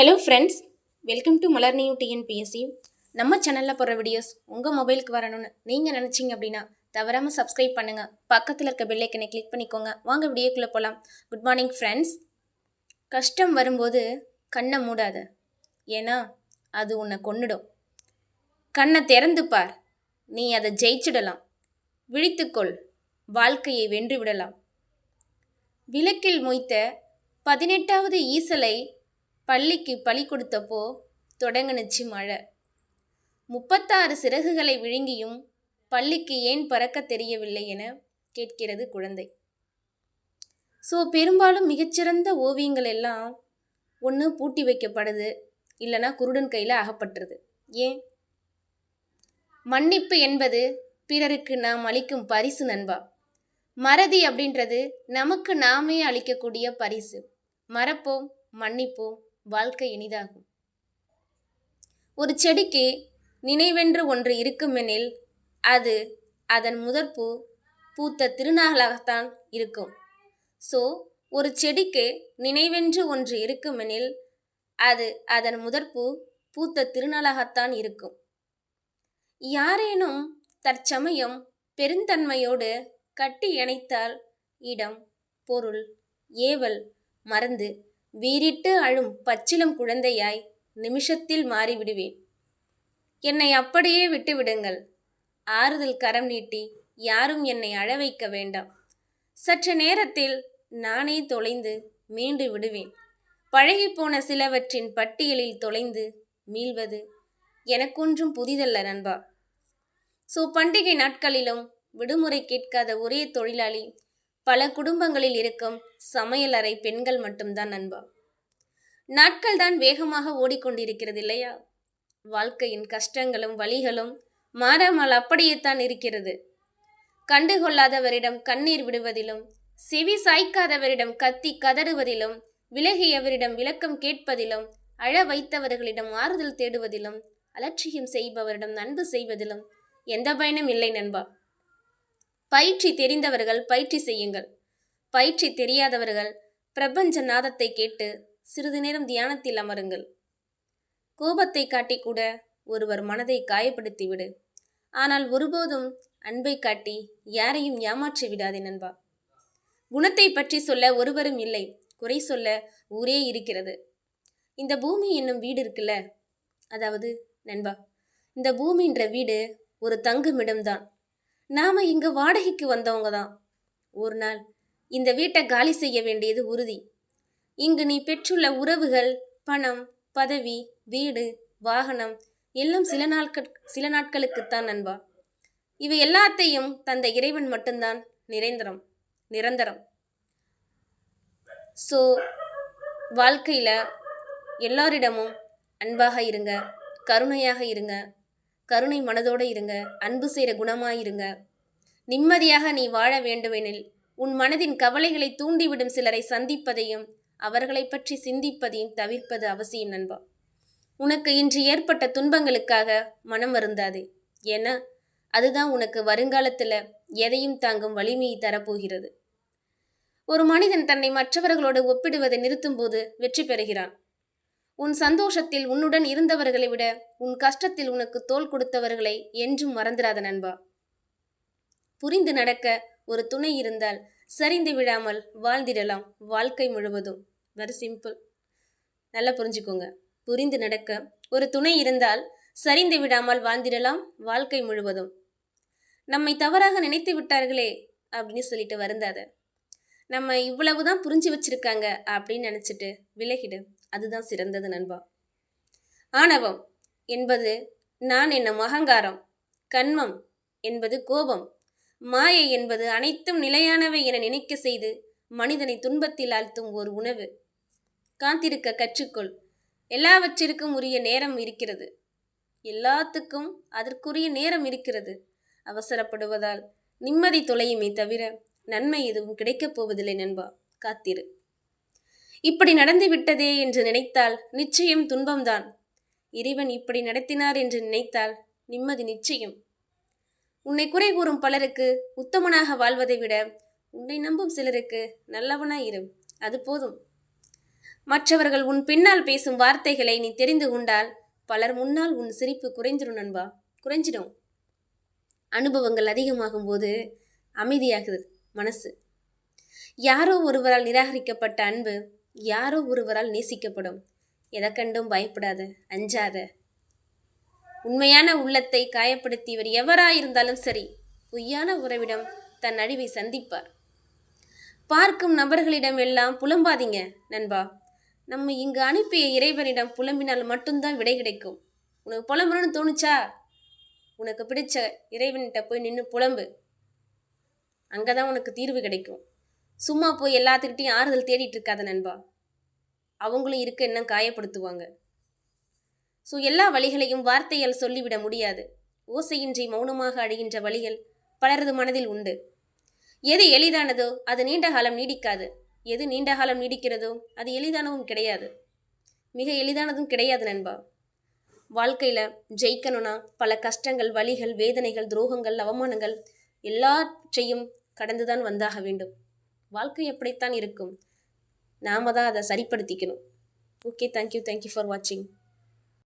Hello friends welcome to Malar new TNPSC நம்ம சேனலில் போகிற வீடியோஸ் உங்கள் மொபைலுக்கு வரணும்னு நீங்கள் நினச்சிங்க அப்படின்னா தவறாமல் சப்ஸ்கிரைப் பண்ணுங்கள் பக்கத்தில் இருக்க பெல்லைக்கனை கிளிக் பண்ணிக்கோங்க. வாங்க வீடியோக்குள்ளே போகலாம் குட் மார்னிங் ஃப்ரெண்ட்ஸ் கஷ்டம் வரும்போது கண்ணை மூடாத. ஏன்னா அது உன்னை கொன்னுடும். கண்ணை திறந்து பார். நீ அதை ஜெயிச்சிடலாம். விழித்துக்கொள். வாழ்க்கையை வென்று விடலாம். விளக்கில் மொய்த்த பதினெட்டாவது ஈசலை பள்ளிக்கு பழி கொடுத்தப்போ தொடங்குனுச்சு மழை. முப்பத்தாறு சிறகுகளை விழுங்கியும் பள்ளிக்கு ஏன் பறக்க தெரியவில்லை என கேட்கிறது குழந்தை. ஸோ பெரும்பாலும் மிகச்சிறந்த ஓவியங்கள் எல்லாம் ஒன்று பூட்டி வைக்கப்படுது இல்லைன்னா குருடன் கையில் அகப்பட்டுருது. ஏன்? மன்னிப்பு என்பது பிறருக்கு நாம் அளிக்கும் பரிசு நண்பா. மறதி அப்படின்றது நமக்கு நாமே அளிக்கக்கூடிய பரிசு. மறப்போம் மன்னிப்போம் வாழ்க்கை இனிதாகும். ஒரு செடிக்கு நினைவென்று ஒன்று இருக்குமெனில் அது அதன் முதற்பூ பூத்த திருநாளாகத்தான் இருக்கும். ஸோ ஒரு செடிக்கு நினைவென்று ஒன்று இருக்குமெனில் அது அதன் முதற்பூ பூத்த திருநாளாகத்தான் இருக்கும். யாரேனும் தற்சமயம் பெருந்தன்மையோடு கட்டி இணைத்தால் இடம் பொருள் ஏவல் மறந்து வீறிட்டு அழும் பச்சிலம் குழந்தையாய் நிமிஷத்தில் மாறிவிடுவேன். என்னை அப்படியே விட்டுவிடுங்கள். ஆறுதல் கரம் நீட்டி யாரும் என்னை அழ வைக்க வேண்டாம். சற்று நேரத்தில் நானே தொலைந்து மீண்டு விடுவேன். பழகிப்போன சிலவற்றின் பட்டியலில் தொலைந்து மீள்வது எனக்கொன்றும் புதிதல்ல நண்பா. ஸோ பண்டிகை நாட்களிலும் விடுமுறை கேட்காத ஒரே தொழிலாளி பல குடும்பங்களில் இருக்கும் சமையலறை பெண்கள் மட்டும்தான் நண்பா. நாட்கள் தான் வேகமாக ஓடிக்கொண்டிருக்கிறது இல்லையா வாழ்க்கையின் கஷ்டங்களும் வழிகளும் மாறாமல் அப்படியே தான் இருக்கிறது கண்டுகொள்ளாதவரிடம் கண்ணீர் விடுவதிலும் செவி சாய்க்காதவரிடம் கத்தி கதறுவதிலும் விலகியவரிடம் விளக்கம் கேட்பதிலும் அழ வைத்தவர்களிடம் ஆறுதல் தேடுவதிலும் அலட்சியம் செய்பவரிடம் நண்பு செய்வதிலும் எந்த பயனும் இல்லை நண்பா. பயிற்சி தெரிந்தவர்கள் பயிற்சி செய்யுங்கள். பயிற்சி தெரியாதவர்கள் பிரபஞ்ச நாதத்தை கேட்டு சிறிது நேரம் தியானத்தில் அமருங்கள். கோபத்தை காட்டி கூட ஒருவர் மனதை காயப்படுத்திவிடு ஆனால் ஒருபோதும் அன்பை காட்டி யாரையும் ஏமாற்றி விடாதே நண்பா. குணத்தை பற்றி சொல்ல ஒருவரும் இல்லை. குறை சொல்ல ஊரே இருக்கிறது. இந்த பூமி என்னும் வீடு இருக்குல்ல? அதாவது நண்பா இந்த பூமின்ற வீடு ஒரு தங்குமிடம்தான். நாம இங்க வாடகைக்கு வந்தவங்க தான் ஒரு நாள் இந்த வீட்டை காலி செய்ய வேண்டியது உறுதி. இங்கு நீ பெற்றுள்ள உறவுகள் பணம் பதவி வீடு வாகனம் எல்லாம் சில நாட்கள் சில நாட்களுக்குத்தான் நண்பா. இவை எல்லாத்தையும் தந்த இறைவன் மட்டும்தான் நிரந்தரம் நிரந்தரம். ஸோ வாழ்க்கையில் எல்லாரிடமும் அன்பாக இருங்க கருணையாக இருங்க. கருணை மனதோடு இருங்க அன்பு செய்கிற குணமாக இருங்க நிம்மதியாக நீ வாழ வேண்டுமெனில் உன் மனதின் கவலைகளை தூண்டிவிடும் சிலரை சந்திப்பதையும் அவர்களை பற்றி சிந்திப்பதையும் தவிர்ப்பது அவசியம் நண்பா. உனக்கு இன்று ஏற்பட்ட துன்பங்களுக்காக மனம் வருந்தாதே. ஏன்னா அதுதான் உனக்கு வருங்காலத்தில் எதையும் தாங்கும் வலிமையை தரப்போகிறது. ஒரு மனிதன் தன்னை மற்றவர்களோடு ஒப்பிடுவதை நிறுத்தும்போது வெற்றி பெறுகிறான். உன் சந்தோஷத்தில் உன்னுடன் இருந்தவர்களை விட உன் கஷ்டத்தில் உனக்கு தோல் கொடுத்தவர்களை என்றும் மறந்துடாத நண்பா. புரிந்து நடக்க ஒரு துணை இருந்தால் சரிந்து விடாமல் வாழ்ந்திடலாம் வாழ்க்கை முழுவதும். வெரி சிம்பிள் நல்லா புரிஞ்சுக்கோங்க. புரிந்து நடக்க ஒரு துணை இருந்தால் சரிந்து விடாமல் வாழ்ந்திடலாம் வாழ்க்கை முழுவதும். நம்மை தவறாக நினைத்து விட்டார்களே அப்படின்னு சொல்லிட்டு வருந்தாத. நம்ம இவ்வளவுதான் புரிஞ்சு வச்சிருக்காங்க அப்படின்னு நினச்சிட்டு விலகிடு. அதுதான் சிறந்தது நண்பா. ஆணவம் என்பது நான் என்னும் அகங்காரம். கண்மம் என்பது கோபம். மாயை என்பது அனைத்தும் நிலையானவை என நினைக்க செய்து மனிதனை துன்பத்தில் ஆழ்த்தும் ஒரு உணவு. காத்திருக்க கற்றுக்கொள். எல்லாவற்றிற்கும் உரிய நேரம் இருக்கிறது. எல்லாத்துக்கும் அதற்குரிய நேரம் இருக்கிறது. அவசரப்படுவதால் நிம்மதி தொலையுமே தவிர நன்மை எதுவும் கிடைக்கப் போவதில்லை நண்பா. காத்திரு. இப்படி நடந்து விட்டதே என்று நினைத்தால் நிச்சயம் துன்பம்தான். இறைவன் இப்படி நடத்தினார் என்று நினைத்தால் நிம்மதி நிச்சயம். உன்னை குறை கூறும் பலருக்கு உத்தமனாக வாழ்வதை விட உன்னை நம்பும் சிலருக்கு நல்லவனாய் இரு அது போதும். மற்றவர்கள் உன் பின்னால் பேசும் வார்த்தைகளை நீ தெரிந்து கொண்டால் பலர் முன்னால் உன் சிரிப்பு குறைஞ்சிடும் நண்பா. குறைஞ்சிடும். அனுபவங்கள் அதிகமாகும் போது அமைதியாகுது மனசு. யாரோ ஒருவரால் நிராகரிக்கப்பட்ட அன்பு யாரோ ஒருவரால் நேசிக்கப்படும். எதை கண்டும் பயப்படாத அஞ்சாத. உண்மையான உள்ளத்தை காயப்படுத்தியவர் எவராயிருந்தாலும் சரி பொய்யான உறவிடம் தன் அழிவை சந்திப்பார். பார்க்கும் நபர்களிடம் எல்லாம் புலம்பாதீங்க நண்பா. நம்ம இங்கு அனுப்பிய இறைவனிடம் புலம்பினால் மட்டும்தான் விடை கிடைக்கும். உனக்கு புலம்புறன்னு தோணுச்சா? உனக்கு பிடிச்ச இறைவன்கிட்ட போய் நின்று புலம்பு. அங்கே தான் உனக்கு தீர்வு கிடைக்கும். சும்மா போய் எல்லாத்துக்கிட்டையும் ஆறுதல் தேடிட்டு இருக்காத நண்பா. அவங்களும் இருக்க இன்னும் காயப்படுத்துவாங்க. ஸோ எல்லா வழிகளையும் வார்த்தையால் சொல்லிவிட முடியாது. ஓசையின்றி மௌனமாக அழிகின்ற வழிகள் பலரது மனதில் உண்டு. எது எளிதானதோ அது நீண்ட காலம் நீடிக்காது. எது நீண்ட காலம் நீடிக்கிறதோ அது எளிதானவும் கிடையாது. மிக எளிதானதும் கிடையாது நண்பா. வாழ்க்கையில் ஜெயிக்கணும்னா பல கஷ்டங்கள் வலிகள் வேதனைகள் துரோகங்கள் அவமானங்கள் எல்லாற்றையும் கடந்துதான் வந்தாக வேண்டும். வாழ்க்கை எப்படித்தான் இருக்கும்? நாம தான் அதை சரிப்படுத்திக்கணும். Okay thank you thank you for வாட்சிங்